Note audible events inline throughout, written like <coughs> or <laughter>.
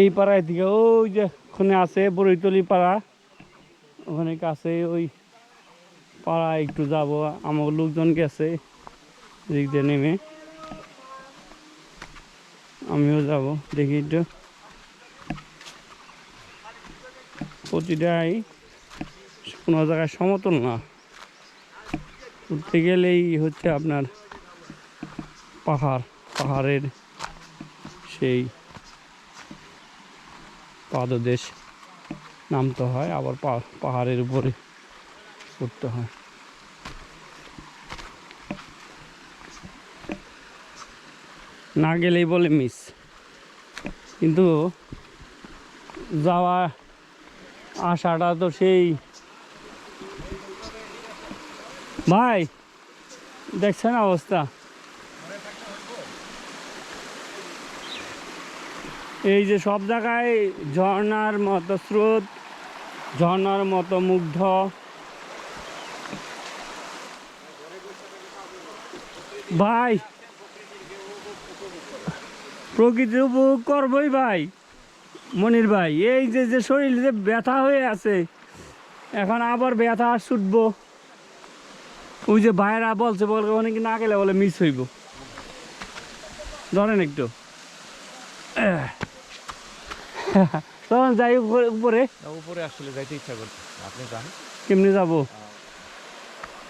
এই পাড়ায় থেকে ওই যে ওখানে আছে বরৈতলি পাড়া। ওখানে কাছে ওই পাড়া একটু যাব। আমার লোকজন গেছে দিক নেমে। আমিও যাব, দেখি একটু। প্রতিটাই কোনো জায়গায় সমতল না। উঠতে গেলেই হচ্ছে আপনার পাহাড়, পাহাড়ের সেই পাদদেশ নামতে হয়, আবার পাহাড়ের উপরে উঠতে হয়। না গেলেই বলে মিস কিন্তু যাওয়া, আসাটা তো সেই। ভাই, দেখছেন অবস্থা? এই যে সব জায়গায় ঝর্ণার মতো স্রোত, ঝর্ণার মতো মুগ্ধ। ভাই, প্রকৃতি উপভোগ করবই ভাই, মনির ভাই। এই যে যে শরীর যে ব্যথা হয়ে আছে, এখন আবার ব্যথা ছুটবো। ওই যে ভাইরা বলছে বলবে অনেক না গেলে বলে মিস হইব। ধরেন একটু। <laughs> তখন যাই উপরে- উপরে। উপরে আসলে যাইতে ইচ্ছা করছে। আপনি যান। কেমনি যাব?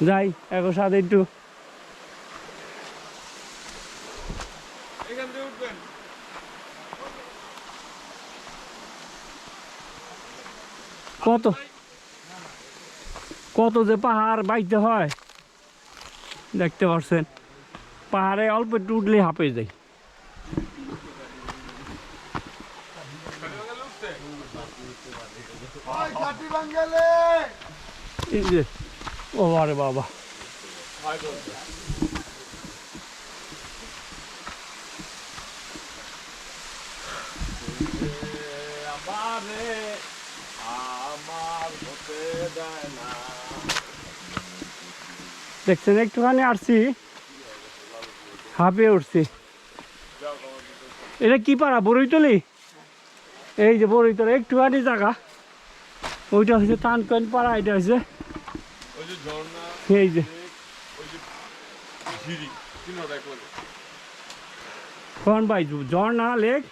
যাই একর সাথে একটু। এখান থেকে উঠবেন। কত? কত যে পাহাড় বাইতে হয়। দেখতে পাচ্ছেন পাহাড়ে অল্প একটু উঠলে হাঁপে যায়। এই যে ও আরে বাবা। দেখছেন একটুখানি আসছি হাঁপিয়ে উঠছি। এটা কি পাড়া বড়ইতলি? এই যে বড়ইতলি একটুখানি জায়গা। ওইটা হচ্ছে তানকন পাড়া এটা হচ্ছে ওই যে ঝর্ণা এই যে। কোন ভাই ঝর্ণা লেক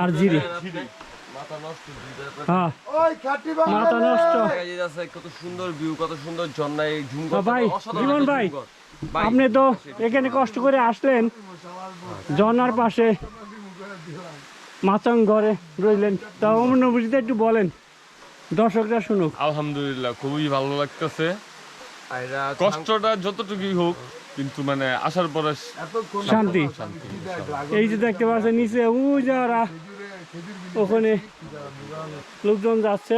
আর জিরি মাথা নষ্ট হ্যাঁ। মাথা নষ্ট। কত সুন্দর ভিউ কত সুন্দর ঝর্ণা এই ঝুম হ্যাঁ ভাই, জীবন ভাই। আপনি তো এখানে কষ্ট করে আসলেন ঝর্ণার পাশে মাচাং ঘরে রইলেন। তা অনুভূতিটা একটু বলেন। দর্শকরা শুনুক। আলহামদুলিল্লাহ খুবই ভালো লাগতেছে। কষ্টটা যতটুকুই হোক কিন্তু মানে আসার পরে শান্তি। শান্তি। এই যে দেখতে পাচ্ছেন নিচে ওই যারা ওখানে লোকজন যাচ্ছে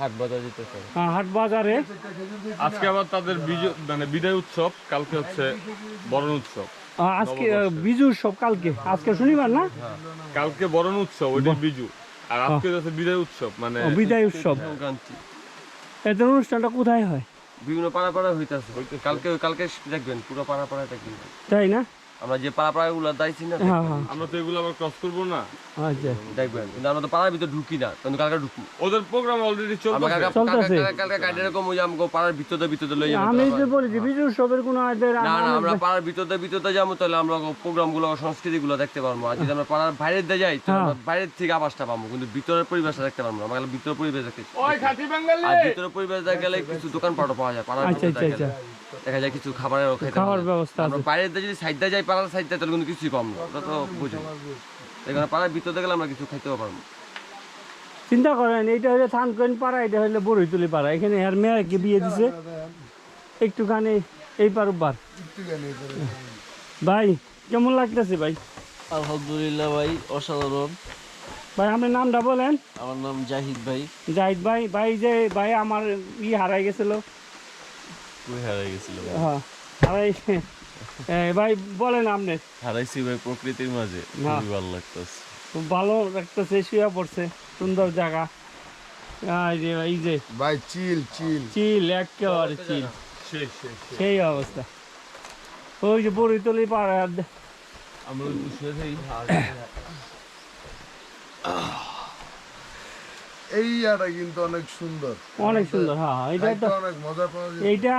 হাট বাজার হাট বাজারে। আজকে আবার তাদের মানে বিদায় উৎসব কালকে হচ্ছে বরণ উৎসব। আজকে বিজু সব কালকে। আজকে শনিবার না? কালকে বরণ উৎসব ওইটা বিজু। আর আজকে হচ্ছে বিদায় উৎসব মানে বিদায় উৎসব। সংক্রান্তি। এদের অনুষ্ঠানটা কোথায় হয়? বিভিন্ন পাড়া পাড়া হইতাছে। কালকে কালকে দেখবেন পুরো পাড়া তাই না? আমরা যে পাড়া পাড়া গুলো দাইছি না হ্যাঁ হ্যাঁ। আমরা তো এগুলো আবার ক্রস করব না। আচ্ছা। দেখবেন কিন্তু আমরা তো পাড়ার ভিতরে ঢুকি না কিন্তু কালকে ঢুকি ওদের প্রোগ্রাম অলরেডি আমরা চলতেছে কালকে চলতেছে। কালকে- কালকে কালকে এরকম ওই যে পাড়ার ভিতরে ভিতরে লই যাব আমি যে বলি যে বিজু কোনো এদের না না আমরা পাড়ার ভিতরে ভিতরে যাব তাহলে আমরা প্রোগ্রামগুলো সংস্কৃতি গুলো দেখতে পারব। আর যদি আমরা পাড়ার বাইরের দিয়ে যাই তাহলে আমরা বাইরের থেকে আবাসটা পাবো কিন্তু ভিতরের পরিবেশটা দেখতে পারব না। আমরা খালি ভিতরের পরিবেশ দেখতে ওই খাঁটি বাঙালি! আর ভিতরের পরিবেশ দেখা গেলে কিছু দোকান পাটও পাওয়া যায় পাড়ার আচ্ছা ভিতরে আচ্ছা দেখা আচ্ছা। দেখা যায় কিছু খাবারের খেতে যায়। ব্যবস্থা আমরা আছে। বাইরের দিয়ে যদি সাইডটা যাই পাড়ার সাইডটা তাহলে কিন্তু কিছুই না। ওটা তো বুঝি। এখানে পাড়ার ভিতরে গেলে আমরা কিছু খাইতেও পারব। চিন্তা করেন এইটা হলো থানকোন পাড়া এটা হলো বড়ইতুলি পাড়া। এখানে আর মেয়েকে বিয়ে দিছে। একটুখানি এই পার বার ভাই কেমন লাগতেছে ভাই? আলহামদুলিল্লাহ ভাই অসাধারণ। ভাই আপনার নামটা বলেন। আমার নাম জাহিদ ভাই। জাহিদ ভাই ভাই যে ভাই আমার ই হারাই গেছিল। কই হারাই গেছিল? হ্যাঁ হারাই ভাই বলেন আপনি। হারাইছি ভাই প্রকৃতির মাঝে খুবই ভালো লাগতেছে। খুব ভালো লাগতেছে শুয়ে পড়ছে সুন্দর জায়গা। এই যে এই যে। ভাই চিল চিল। চিল একেবারে চিল। সেই অবস্থা। ওই যে বড়িতলি পাড়া আমরা শুয়ে থাকি। <coughs> এই ইয়াটা কিন্তু অনেক সুন্দর। অনেক সুন্দর হ্যাঁ এটা তো অনেক মজা পাওয়া যায়। এইটা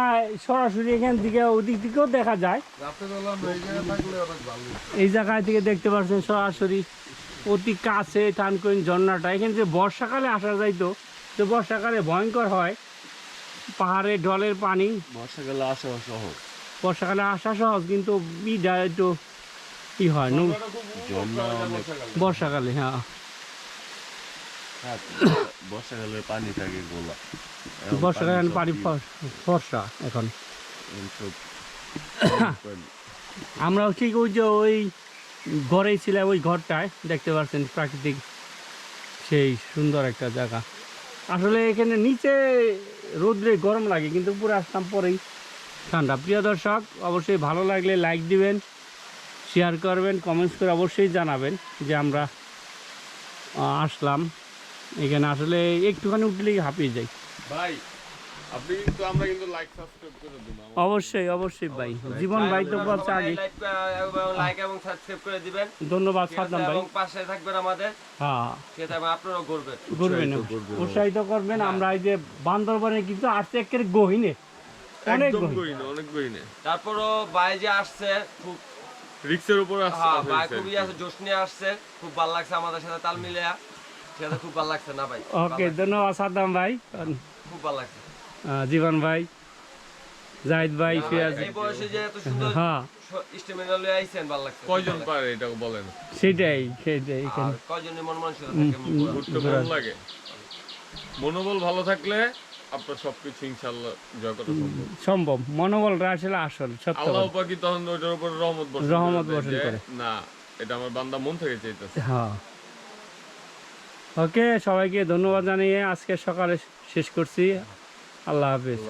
সরাসরি এখান থেকে ওদিক থেকেও দেখা যায়। রাতে বেলা এই জায়গায় থাকলে অনেক ভালো। এই জায়গায় থেকে দেখতে পাচ্ছেন সরাসরি অতি কাছে টানকইন ঝর্ণাটা। এখানে যে বর্ষাকালে আসা যাইতো তো বর্ষাকালে ভয়ঙ্কর হয়। পাহাড়ে ঢলের পানি। বর্ষাকালে আসা সহজ। বর্ষাকালে আসা সহজ কিন্তু বিটা একটু ই হয় নু ঝর্ণা বর্ষাকালে হ্যাঁ হ্যাঁ, বর্ষাকালে পানি থাকে গোলা বর্ষাকালে পানি ফর্সা এখন। <coughs> আমরাও ঠিক ওই যে ওই ঘরেই ছিলাম ওই ঘরটায় দেখতে পাচ্ছেন প্রাকৃতিক সেই সুন্দর একটা জায়গা। আসলে এখানে নিচে রোদ্রে গরম লাগে কিন্তু পুরো আসলাম পরেই ঠান্ডা। প্রিয় দর্শক অবশ্যই ভালো লাগলে লাইক দিবেন শেয়ার করবেন কমেন্টস করে অবশ্যই জানাবেন যে আমরা আসলাম। এখানে আসলে একটুখানি উঠলেই হাঁপিয়ে যাই। ভাই আপনি কিন্তু আমরা কিন্তু লাইক সাবস্ক্রাইব করে দিন অবশ্যই অবশ্যই ভাই। জীবন ভাই তো বলছে আগে। লাইক এবং সাবস্ক্রাইব করে দিবেন। ধন্যবাদ সাদ্দাম ভাই। এবং পাশে থাকবেন আমাদের। হ্যাঁ। সেটা আপনারাও করবেন করবেন। উৎসাহিত করবেন আমরা এই যে বান্দরবনে কিন্তু আসছে একের গহিনে। অনেক গহীন। অনেক গইনে তারপরও ভাই যে আসছে খুব রিক্সের উপর আসছে হ্যাঁ ভাই খুবই আছে জোশ নিয়ে আসছে। খুব ভালো লাগছে আমাদের সাথে তাল মিলিয়ে। খুব ভালো লাগছে না ভাই? ওকে ধন্যবাদ সাদ্দাম ভাই। খুব ভালো লাগছে। জীবন ভাই জাহিদ ভাই ফিরাজ এই বয়সে যে এত সুন্দর হ্যাঁ। স্টেমিনা লয়ে আইছেন ভালো লাগছে। কয়জন পারে এটা বলেন? সেটাই সেটাই কয়জনের মন মানসিকতা থাকে মন লাগে। মনোবল ভালো থাকলে আপনার সবকিছু ইনশাল্লাহ জয় করা সম্ভব। সম্ভব। মনোবলটা আসলে আসল সত্য আল্লাহ কথা। পাকি তখন ওইটার উপর রহমত বর্ষণ রহমত বর্ষণ করে। না এটা আমার বান্দা মন থেকে চাইতেছে। হ্যাঁ। ওকে সবাইকে ধন্যবাদ জানিয়ে আজকে সকালে শেষ করছি আল্লাহ হাফিজ।